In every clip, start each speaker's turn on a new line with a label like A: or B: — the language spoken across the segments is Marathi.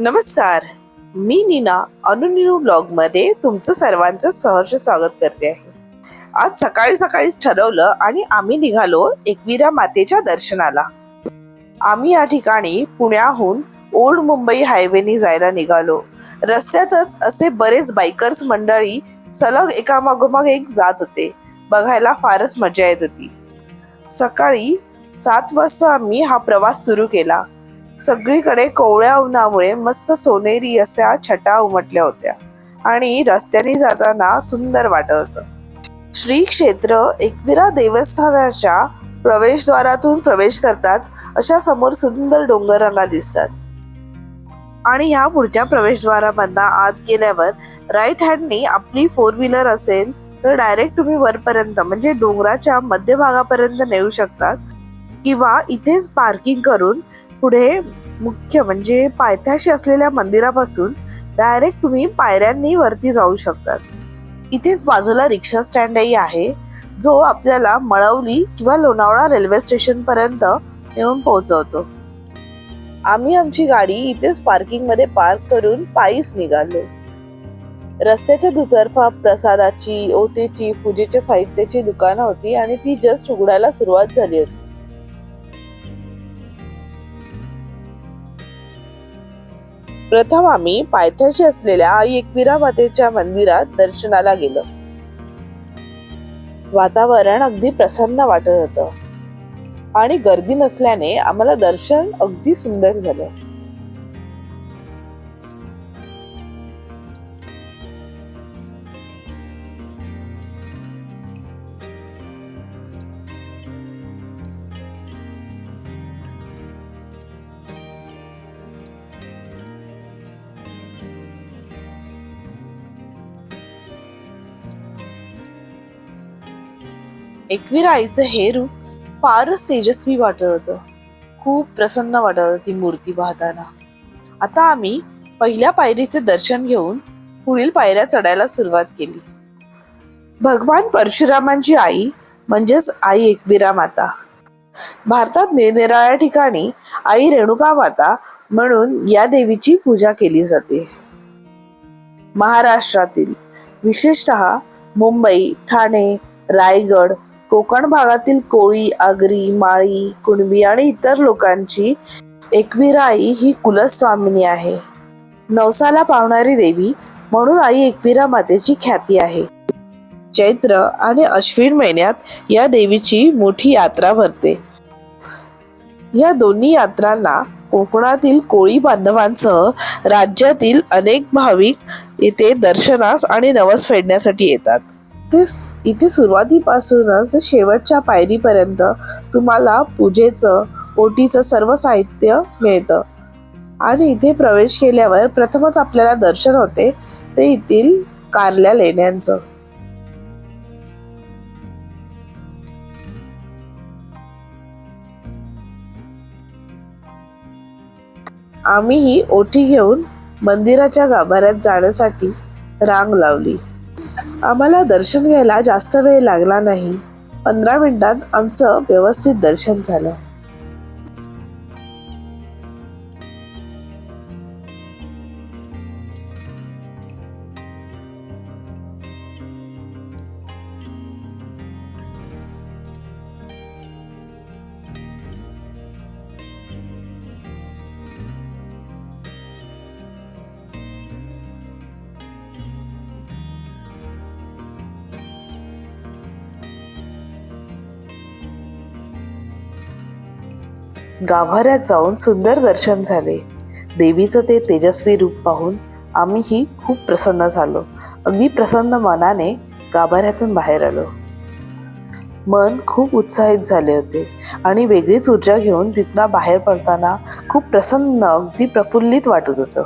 A: नमस्कार. मी नीना अनुनिनू ब्लॉगमध्ये तुमचं सर्वांचं सहर्ष स्वागत करते आहे. आज सकाळी सकाळीच ठरवलं आणि आम्ही निघालो एकविरा मातेच्या दर्शनाला. आम्ही या ठिकाणी पुण्याहून ओल्ड मुंबई हायवेने जायला निघालो. रस्त्यातच असे बरेच बायकर्स मंडळी सलग एकामागोमाग एक जात होते. बघायला फारच मजा येत होती. सकाळी सात वाजता आम्ही हा प्रवास सुरू केला. सगळीकडे कोवळ्या उन्हामुळे मस्त सोनेरी अशा छटा उमटल्या होत्या आणि रस्त्याने जाताना सुंदर वाटत होतं. श्री क्षेत्र एकविरा देवस्थानाच्या प्रवेशद्वारातून प्रवेश करताच अशा समोर सुंदर डोंगररांगा दिसतात. आणि ह्या पुढच्या प्रवेशद्वारामधना आत गेल्यावर राईट हँडनी आपली फोर व्हीलर असेल तर डायरेक्ट तुम्ही वरपर्यंत म्हणजे डोंगराच्या मध्यभागापर्यंत नेऊ शकतात. किंवा इथेच पार्किंग करून पुढे मुख्य म्हणजे पायथ्याशी असलेल्या मंदिरापासून डायरेक्ट तुम्ही पायऱ्यांनी वरती जाऊ शकतात. इथेच बाजूला रिक्षा स्टँडही आहे जो आपल्याला मळवली किंवा लोणावळा रेल्वे स्टेशनपर्यंत नेऊन पोहोचवतो. आम्ही आमची गाडी इथेच पार्किंगमध्ये पार्क करून पायीच निघालो. रस्त्याच्या दुतर्फा प्रसादाची ओटीची पूजेच्या साहित्याची दुकानं होती आणि ती जस्ट उघडायला सुरुवात झाली होती. प्रथम आम्ही पायथ्याशी असलेल्या आई एकविरा मातेच्या मंदिरात दर्शनाला गेलो. वातावरण अगदी प्रसन्न वाटत होतं. आणि गर्दी नसल्याने आम्हाला दर्शन अगदी सुंदर झालं. एकवीर आईचं हे रूप फारच तेजस्वी वाटत होतं. खूप प्रसन्न वाटत होती ती मूर्ती पाहताना. आता आम्ही पहिल्या पायरीचे दर्शन घेऊन पुढील पायऱ्या चढायला सुरुवात केली. भगवान परशुरामांची आई म्हणजेच आई एकविरा माता. भारतात निरनिराळ्या ठिकाणी आई रेणुका माता म्हणून या देवीची पूजा केली जाते. महाराष्ट्रातील विशेषतः मुंबई ठाणे रायगड कोकण भागातील कोळी आगरी माळी कुणबी आणि इतर लोकांची एकविराई आई ही कुलस्वामिनी आहे. नवसाला पावणारी देवी म्हणून आई एकविरा मातेची ख्याती आहे. चैत्र आणि अश्विन महिन्यात या देवीची मोठी यात्रा भरते. या दोन्ही यात्रांना कोकणातील कोळी बांधवांसह राज्यातील अनेक भाविक येथे दर्शनास आणि नवस फेडण्यासाठी येतात. ते इथे सुरुवातीपासूनच ते शेवटच्या पायरीपर्यंत तुम्हाला पूजेचं ओटीचं सर्व साहित्य मिळतं. आणि इथे प्रवेश केल्यावर प्रथमच आपल्याला दर्शन होते ते येथील कारल्या लेण्यांचं आम्ही ही ओटी घेऊन मंदिराच्या गाभाऱ्यात जाण्यासाठी रांग लावली. आम्हाला दर्शन घ्यायला जास्त वेळ लागला नाही. पंधरा मिनिटात आमचं व्यवस्थित दर्शन झालं. गाभाऱ्यात जाऊन सुंदर दर्शन झाले. देवीचं ते तेजस्वी रूप पाहून आम्हीही खूप प्रसन्न झालो. अगदी प्रसन्न मनाने गाभाऱ्यातून बाहेर आलो. मन खूप उत्साहित झाले होते आणि वेगळीच ऊर्जा घेऊन तिथनं बाहेर पडताना खूप प्रसन्न अगदी प्रफुल्लित वाटत होतं.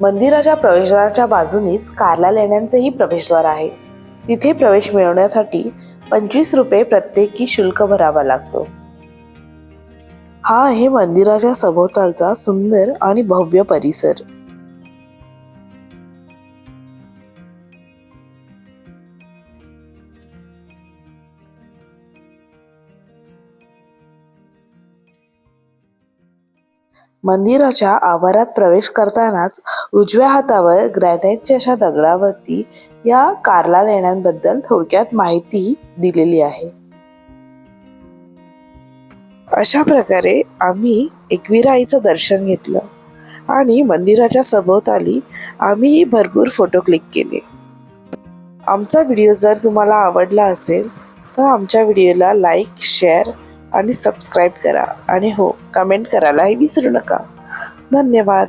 A: मंदिराच्या प्रवेशद्वाराच्या बाजूनीच कारला लेण्यांचेही प्रवेशद्वार आहे. तिथे प्रवेश मिळवण्यासाठी पंचवीस रुपये प्रत्येकी शुल्क भरावा लागतो. हा आहे मंदिराच्या सभोवतालचा सुंदर आणि भव्य परिसर. मंदिराच्या आवारात प्रवेश करतानाच उजव्या हातावर ग्रॅनाइटच्या अशा दगडावरती या कार्ला लेण्यांबद्दल थोडक्यात माहिती दिलेली आहे. अशा प्रकारे आम्ही एकविरा आईचं दर्शन घेतलं. आणि मंदिराच्या सभोवताली आम्ही भरपूर फोटो क्लिक केले. आमचा व्हिडिओ जर तुम्हाला आवडला असेल तर आमच्या व्हिडिओला लाईक शेअर आणि सबस्क्राईब करा. आणि हो कमेंट करायलाही विसरू नका. धन्यवाद.